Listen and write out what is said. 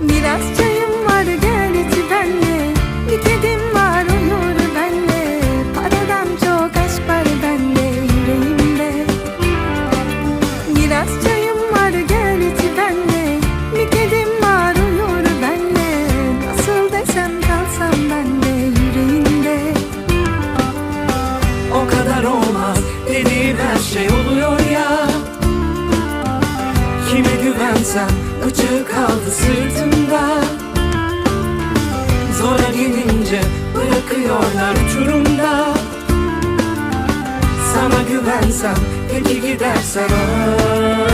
Biraz çayım var gel içi benle. Bir kedim var uyur benle. Paradan çok aşk var bende yüreğimde. Biraz çayım var gel içi benle. Bir kedim var uyur benle. Nasıl desem kalsam ben de yüreğinde O kadar olmaz dediğim her şey oluyor ya. Kime güvensem açık kaldı sırtımda bırakıyorlar uçurumda. Sana güvensem peki gidersen. ah